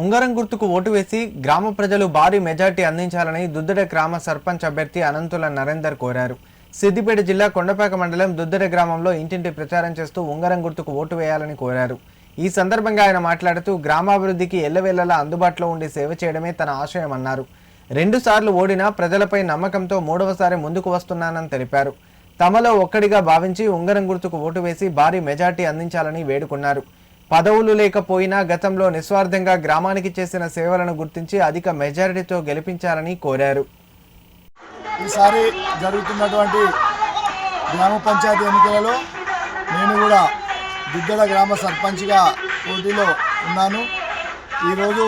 ఉంగరం గుర్తుకు ఓటు వేసి గ్రామ ప్రజలు భారీ మెజార్టీ అందించాలని దుద్దెడ గ్రామ సర్పంచ్ అభ్యర్థి అనంతుల నరేందర్ కోరారు. సిద్దిపేట జిల్లా కొండపాక మండలం దుద్దెడ గ్రామంలో ఇంటింటి ప్రచారం చేస్తూ ఉంగరం గుర్తుకు ఓటు వేయాలని కోరారు. ఈ సందర్భంగా ఆయన మాట్లాడుతూ గ్రామాభివృద్ధికి ఎల్లవేళలా అందుబాటులో ఉండి సేవ చేయడమే తన ఆశయమన్నారు రెండు సార్లు ఓడినా ప్రజలపై నమ్మకంతో మూడవసారి ముందుకు వస్తున్నానని తెలిపారు. తమలో ఒక్కడిగా భావించి ఉంగరం గుర్తుకు ఓటు వేసి భారీ మెజార్టీ అందించాలని వేడుకున్నారు. పదవులు లేకపోయినా గతంలో నిస్వార్థంగా గ్రామానికి చేసిన సేవలను గుర్తించి అధిక మెజారిటీతో గెలిపించాలని కోరారు. ఈసారి జరుగుతున్నటువంటి గ్రామ పంచాయతీ ఎన్నికలలో నేను కూడా దుద్దడ గ్రామ సర్పంచ్గా పోటీలో ఉన్నాను. ఈరోజు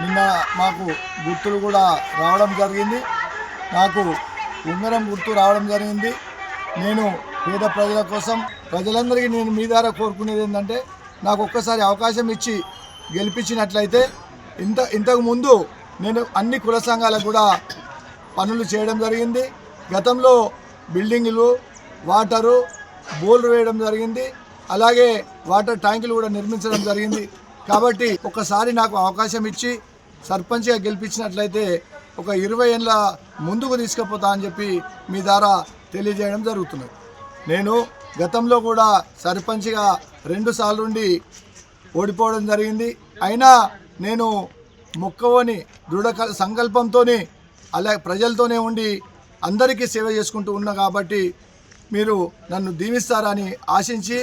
నిన్న మాకు గుర్తులు కూడా రావడం జరిగింది. నాకు ఉంగరం గుర్తు రావడం జరిగింది. నేను పేద ప్రజల కోసం ప్రజలందరికీ నేను మీ ద్వారా కోరుకునేది ఏంటంటే నాకు ఒక్కసారి అవకాశం ఇచ్చి గెలిపించినట్లయితే ఇంత ఇంతకు ముందు నేను అన్ని కుల సంఘాలకు కూడా పనులు చేయడం జరిగింది. గతంలో బిల్డింగులు వాటరు బోర్లు వేయడం జరిగింది. అలాగే వాటర్ ట్యాంకులు కూడా నిర్మించడం జరిగింది. కాబట్టి ఒకసారి నాకు అవకాశం ఇచ్చి సర్పంచ్గా గెలిపించినట్లయితే ఒక ఇరవై ఏళ్ళ ముందుకు తీసుకుపోతా అని చెప్పి మీ ద్వారా తెలియజేయడం జరుగుతున్నది. నేను గతంలో కూడా సర్పంచ్గా రెండు సార్లు ఓడిపోవడం జరిగింది. అయినా నేను మొక్కవని దృఢ సంకల్పంతోనే అలా ప్రజలతోనే ఉండి అందరికీ సేవ చేసుకుంటూ ఉన్నా కాబట్టి మీరు నన్ను దీవిస్తారని ఆశించి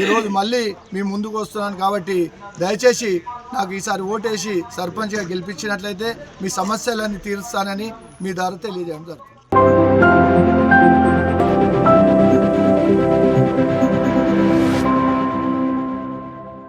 ఈరోజు మళ్ళీ మీ ముందుకు వస్తున్నాను కాబట్టి దయచేసి నాకు ఈసారి ఓటేసి సర్పంచ్గా గెలిపించినట్లయితే మీ సమస్యలన్నీ తీరుస్తానని మీ ద్వారా తెలియజేయడం జరుగుతుంది.